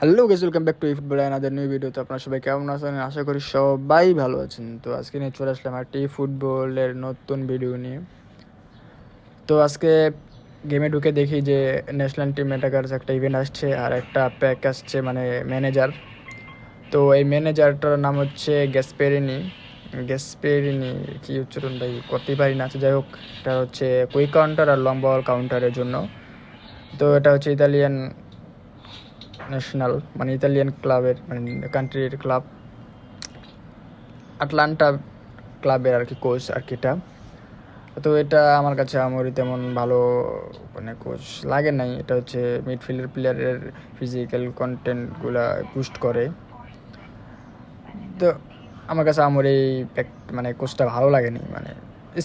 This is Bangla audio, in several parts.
Hello guys welcome back to football আমাদের নিউ ভিডিও তো আপনারা সবাই কেমন আছেন? আশা করি সবাই ভালো আছেন। তো আজকে নিয়ে চলে আসলাম একটি ফুটবলের নতুন ভিডিও নিয়ে। তো আজকে গেমে ঢুকে দেখি যে ন্যাশনাল টিম অ্যাটাকার্স একটা ইভেন্ট আসছে আর একটা প্যাক আসছে মানে ম্যানেজার তো এই ম্যানেজারটার নাম হচ্ছে গ্যাসপেরিনি গ্যাসপেরিনি কি উচ্চারণটাই করতেই পারি না। আচ্ছা, যাই হোক এটা হচ্ছে কুইক কাউন্টার আর লং বল কাউন্টারের জন্য। তো এটা হচ্ছে ইতালিয়ান ন্যাশনাল মানে ইতালিয়ান ক্লাবের মানে কান্ট্রির ক্লাব আটলান্টা ক্লাবের আর কি কোচ আর কি এটা। তো এটা আমার কাছে আমারই তেমন ভালো মানে কোচ লাগে নাই। এটা হচ্ছে মিডফিল্ডের প্লেয়ারের ফিজিক্যাল কন্টেন্টগুলা বুস্ট করে। তো আমার কাছে আমার এই মানে কোচটা ভালো লাগেনি মানে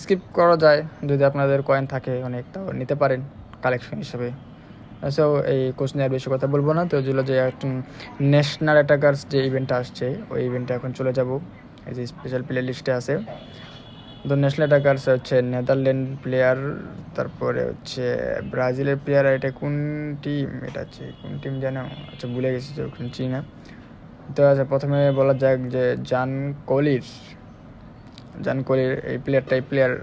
স্কিপ করা যায়। যদি আপনাদের কয়েন থাকে অনেক, তাও নিতে পারেন কালেকশন হিসেবে। সো এই কোচ আর বেশি কথা বলব না। তো যেগুলো যে ন্যাশনাল অ্যাটাকার্স যে ইভেন্টটা আসছে, ওই ইভেন্টে এখন চলে যাব। এই যে স্পেশাল প্লে লিস্টে আছে। তো ন্যাশনাল অ্যাটাকার্স হচ্ছে নেদারল্যান্ড প্লেয়ার তারপরে হচ্ছে ব্রাজিলের প্লেয়ার এটা কোন টিম এটা হচ্ছে, কোন টিম যেন আচ্ছা ভুলে গেছি যে ওখানে চিনি তো আচ্ছা প্রথমে বলা যাক যে জান কলির জান কলির এই প্লেয়ারটা এই প্লেয়ার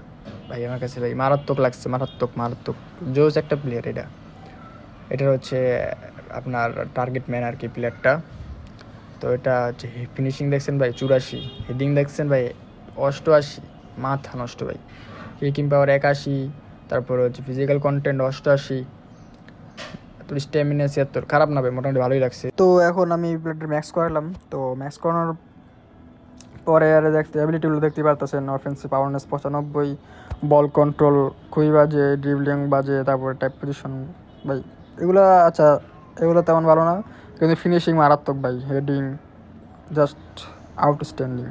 ভাই, আমার কাছে ভাই মারাত্মক লাগছে, মারাত্মক মারাত্মক। জোস একটা প্লেয়ার এটা। এটা হচ্ছে আপনার টার্গেট ম্যান আর কি প্লেয়ারটা তো এটা হচ্ছে ফিনিশিং দেখছেন ভাই চুরাশি হেডিং দেখছেন ভাই অষ্টআশি, মাথা নষ্ট ভাই। কিকিং পাওয়ার একাশি, তারপর হচ্ছে ফিজিক্যাল কন্টেন্ট অষ্টআশি তোর স্ট্যামিনা ছিয়াত্তর। খারাপ না ভাই, মোটামুটি ভালোই লাগছে। তো এখন আমি প্লেয়ারটা ম্যাক্স করালাম। তো ম্যাক্স করানোর পরে আর দেখতে অ্যাবিলিটিগুলো দেখতে পারতেছেন অফেন্সিভ পাওয়ারনেস পঁচানব্বই বল কন্ট্রোল খুবই বাজে ড্রিবলিং বাজে, তারপরে টাইপ পজিশন ভাই। এগুলো আচ্ছা এগুলো তেমন ভালো না। কিন্তু ফিনিশিং মারাত্মক ভাই হেডিং জাস্ট আউটস্ট্যান্ডিং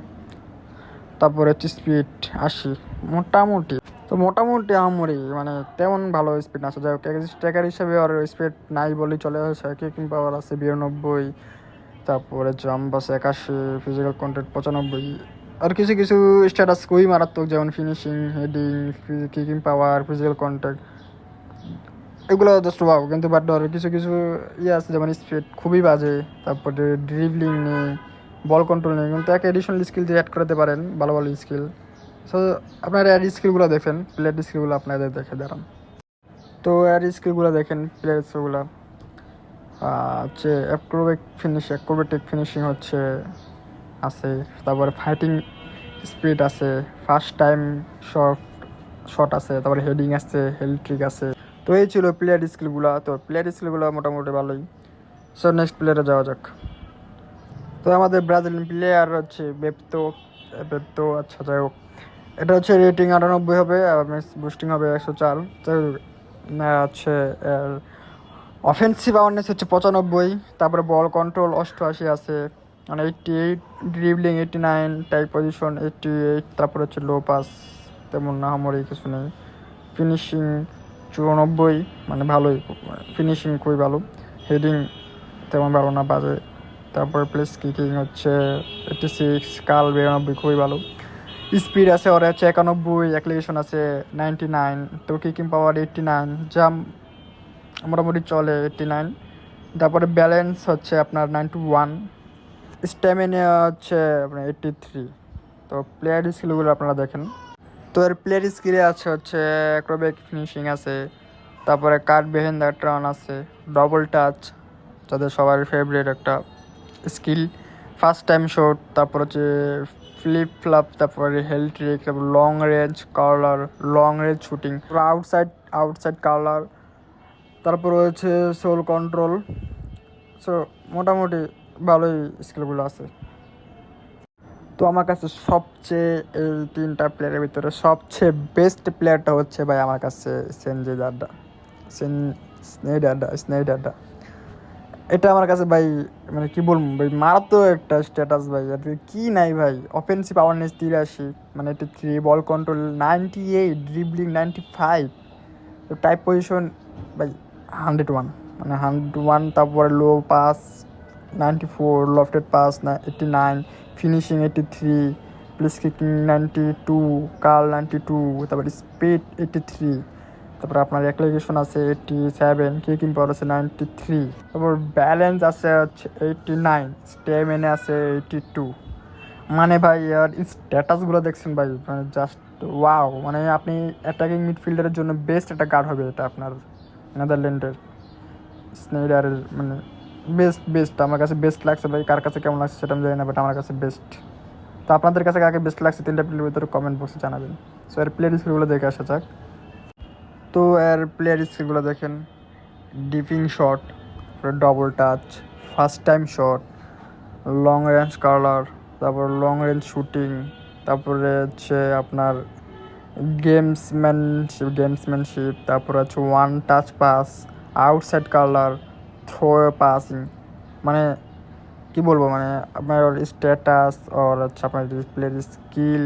তারপরে হচ্ছে স্পিড আশি, মোটামুটি। তো মোটামুটি আমরি মানে তেমন ভালো স্পিড না। আছে যাই হোক স্ট্রাইকার হিসেবে আর স্পিড নাই বলেই চলে আসে। কিকিং পাওয়ার আছে বিরানব্বই, তারপরে জাম্প আছে একাশি ফিজিক্যাল কন্টেন্ট পঁচানব্বই। আর কিছু কিছু স্ট্যাটাস খুবই মারাত্মক, যেমন finishing heading kicking power physical contact এগুলো যথেষ্ট ভাব কিন্তু বাট আর কিছু কিছু ইয়ে আছে, যেমন স্পিড খুবই বাজে, তারপরে ড্রিবলিং নেই বল কন্ট্রোল নেই, কিন্তু এক এডিশনাল স্কিল দিয়ে অ্যাড করতে পারেন, ভালো ভালো স্কিল সো আপনারা অ্যাড স্কিলগুলো দেখেন প্লেয়ার স্কিলগুলো আপনাদের দেখে দাঁড়ান। তো অ্যাড স্কিলগুলো দেখেন প্লেয়ার স্কিলগুলো হচ্ছে অ্যাক্রোবেক ফিনিশ অ্যাক্রোবেটিক ফিনিশিং হচ্ছে, আছে, তারপরে ফাইটিং স্পিড আছে ফার্স্ট টাইম শট শট আছে, তারপরে হেডিং আছে হেলট্রিক আছে। তো এই ছিল প্লেয়ার স্কিলগুলো তো প্লেয়ার স্কিলগুলো মোটামুটি ভালোই। সো নেক্সট প্লেয়ারে যাওয়া যাক। তো আমাদের ব্রাজিলিয়ান প্লেয়ার হচ্ছে বেপ্তো বেপ্তো আচ্ছা যাই হোক। এটা হচ্ছে রেটিং আটানব্বই হবে বুস্টিং হবে একশো চার। হচ্ছে অফেন্সিভ অ্যাওয়ারনেস হচ্ছে পঁচানব্বই। তারপরে বল কন্ট্রোল অষ্টআশি আছে। মানে eighty eight dribbling eighty nine type position eighty eight তারপর হচ্ছে লো পাস তেমন না আমারই কিছু নেই। ফিনিশিং চুরানব্বই মানে ভালোই ফিনিশিং খুবই ভালো। হেডিং তেমন ভালো না, বাজে। তারপর প্লেস কিকিং হচ্ছে এইটটি সিক্স কাল বিরানব্বই, খুবই ভালো। স্পিড আছে ওর, হচ্ছে একানব্বই অ্যাক্লিগেশন আছে নাইনটি নাইন তো কিকিং পাওয়ার এইটটি নাইন জাম মোটামুটি চলে এইটটি নাইন তারপরে ব্যালেন্স হচ্ছে আপনার নাইনটি ওয়ান স্ট্যামিনা হচ্ছে আপনার এইটটি থ্রি তো প্লেয়ার স্কিলগুলো আপনারা দেখেন। তো এর প্লেয়ার স্কিলে আছে হচ্ছে অ্যাক্রোবেক ফিনিশিং আছে, তারপরে কার্ড বেহেন দ্য ট্রান আছে ডবল টাচ যাদের সবার ফেভারিট একটা স্কিল ফার্স্ট টাইম শট তারপর হচ্ছে ফ্লিপ ফ্লাপ তারপরে হেল ট্রিক তারপর long range curler long range shooting outside outside curler তারপর হচ্ছে সোল কন্ট্রোল সো মোটামুটি ভালোই স্কিলগুলো আছে। তো আমার কাছে সবচেয়ে এই তিনটা প্লেয়ারের ভিতরে সবচেয়ে বেস্ট প্লেয়ারটা হচ্ছে ভাই আমার কাছে সেনজে দাড্ডা সেন স্নেডাডা স্নেডাডা এটা আমার কাছে ভাই মানে কি বলব ভাই, মারাত্মক একটা স্ট্যাটাস ভাই। আর কি নাই ভাই। অফেন্সিভ আওয়ারনেস তিরাশি মানে এটা three ball control ninety eight dribbling ninety five type position ভাই হান্ড্রেড ওয়ান মানে হান্ড্রেড ওয়ান তারপরে low pass ninety four lofted pass eighty nine finishing eighty three place kicking ninety two ninety two তারপরে স্পিড এইটটি থ্রি তারপর আপনার অ্যাপ্লিকেশন আছে এইটটি সেভেন কিকিং পাওয়ার আছে নাইনটি থ্রি তারপর ব্যালেন্স আছে হচ্ছে এইটটি নাইন আছে এইটটি টু মানে ভাই আর স্ট্যাটাসগুলো দেখছেন ভাই মানে জাস্ট ওয়াও মানে আপনি অ্যাটাকিং মিডফিল্ডারের জন্য বেস্ট একটা গার্ড হবে এটা আপনার নেদারল্যান্ডের স্নেইডারের মানে বেস্ট বেস্ট আমার কাছে বেস্ট লাগছে ভাই। কার কাছে কেমন লাগছে সেটা আমি জানি না বাট আমার কাছে বেস্ট তো আপনাদের কাছে কাকে বেস্ট লাগছে তিনটা প্লেয়ারের ভিতরে কমেন্ট বক্সে জানাবেন। সো এর প্লেয়ার স্কিলগুলো দেখে আসা যাক। তো, এর প্লেয়ার স্কিলগুলো দেখেন। Dipping shot double touch first time shot long range curler তারপর লং রেঞ্জ শুটিং তারপরে হচ্ছে আপনার গেমসম্যানশিপ গেমসম্যানশিপ তারপরে হচ্ছে one touch pass outside curler throw passing মানে কি বলব মানে আপনার স্ট্যাটাস আর হচ্ছে আপনার প্লেয়ার স্কিল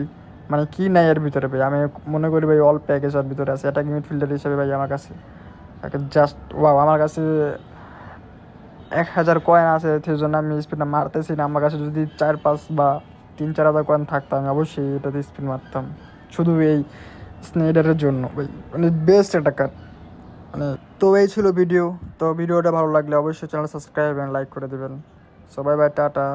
মানে কি নাই এর ভিতরে ভাই? আমি মনে করি ভাই অল প্যাকেজের ভিতরে আছে। অ্যাটাকিং মিডফিল্ডার হিসেবে ভাই আমার কাছে তাকে জাস্ট ওয়াও আমার কাছে এক হাজার কয়েন আছে, সেই জন্য আমি স্পিডটা মারতেছি না। আমার কাছে যদি চার পাঁচ বা তিন, চার হাজার কয়েন থাকতো, আমি অবশ্যই এটাতে স্পিড মারতাম। শুধু এই স্নেডারের জন্য ভাই মানে বেস্ট একটা কাট মানে তো এই ছিল ভিডিও। তো ভিডিওটা ভালো লাগলে অবশ্যই চ্যানেল সাবস্ক্রাইব এবং লাইক করে দেবেন। সবাই, বাই, টাটা।